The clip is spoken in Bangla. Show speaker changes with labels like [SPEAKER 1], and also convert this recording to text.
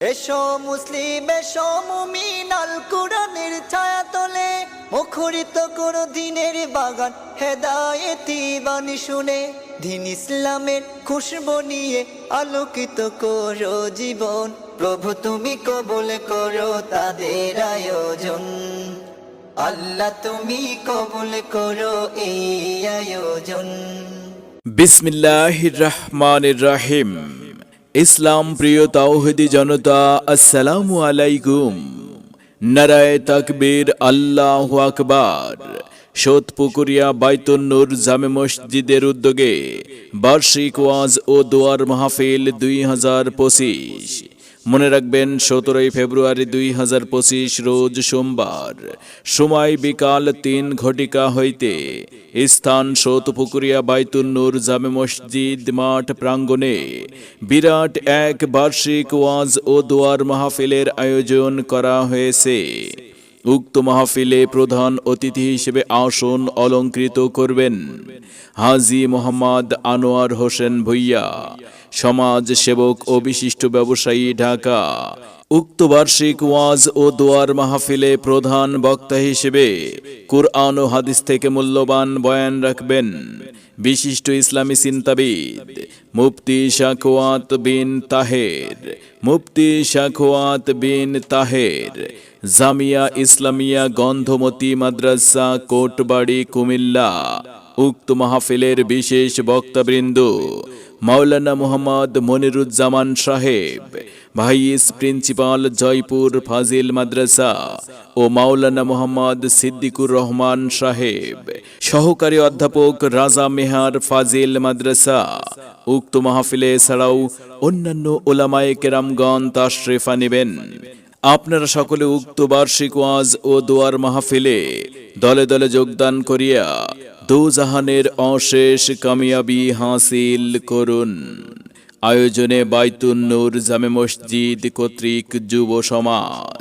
[SPEAKER 1] এসো মুসলিম, এসো মুমিন, আল কোরআনের ছায়া তলে মুখরিত করো দিনের বাগান, হেদায়েতি বাণী শুনে দিন ইসলামের খুশবু নিয়ে আলোকিত করো জীবন। প্রভু তুমি কবুল করো তাদের আয়োজন। আল্লাহ তুমি কবুল করো এই আয়োজন।
[SPEAKER 2] বিসমিল্লাহির রহমানির রাহিম। ইসলাম প্রিয় তাওহিদি জনতা, আসসালামু আলাইকুম। নারায় তাকবীর, আল্লাহু আকবার। সোতপুকুরিয়া বাইতুন নূর জামে মসজিদের উদ্যোগে বার্ষিক ওয়াজ ও দোয়ার মাহফিল দুই হাজার পঁচিশ। মনে রাখবেন, সতেরোই ফেব্রুয়ারি দুই হাজার পঁচিশ রোজ সোমবার। সময় বিকাল তিন ঘটিকা হইতে স্থান সৌতপুকুরিয়া বাইতুন্নুর জামে মসজিদ মাঠ প্রাঙ্গণে বিরাট এক বার্ষিক ওয়াজ ও দোয়ার মাহফিলের আয়োজন করা হয়েছে। উক্ত মাহফিলে প্রধান অতিথি হিসেবে আসন অলঙ্কৃত করবেন হাজি মোহাম্মদ আনোয়ার হোসেন ভুইয়া সমাজ সেবক ও বিশিষ্ট ব্যবসায়ী ঢাকা। উক্ত বার্ষিক ওয়াজ ও দোয়ার মাহফিলে প্রধান বক্তা হিসেবে কুরআন ও হাদিস থেকে মূল্যবান বয়ান রাখবেন বিশিষ্ট ইসলামী চিন্তাবিদ মুফতি শাকওয়াত বিন তাহের। মুফতি শাকওয়াত বিন তাহের, জামিয়া ইসলামিয়া গন্ধমতি মাদ্রাসা, কোটবাড়ি, কুমিল্লা। উক্ত মাহফিলের বিশেষ বক্তাবৃন্দ মাওলানা মোহাম্মদ মনিরুজ্জামান সাহেব, ভাইস প্রিন্সিপাল জয়পুর ফাজিল মাদ্রাসা ও মাওলানা মোহাম্মদ সিদ্দিকুর রহমান সাহেব, সহকারী অধ্যাপক রাজা মেহার ফাজিল মাদ্রাসা। উক্ত মাহফিলে ছাড়াও অন্যান্য ওলামায়ে কেরামগণ তাশরেফা নেবেন। আপনারা সকলে উক্ত বার্ষিক ওয়াজ ও দোয়ার মাহফিলে দলে দলে যোগদান করিয়া দোজাহানের অশেষ কামিয়াবি হাসিল করুন। আয়োজনে বাইতুন জামে মসজিদ কর্তৃক যুব সমাজ।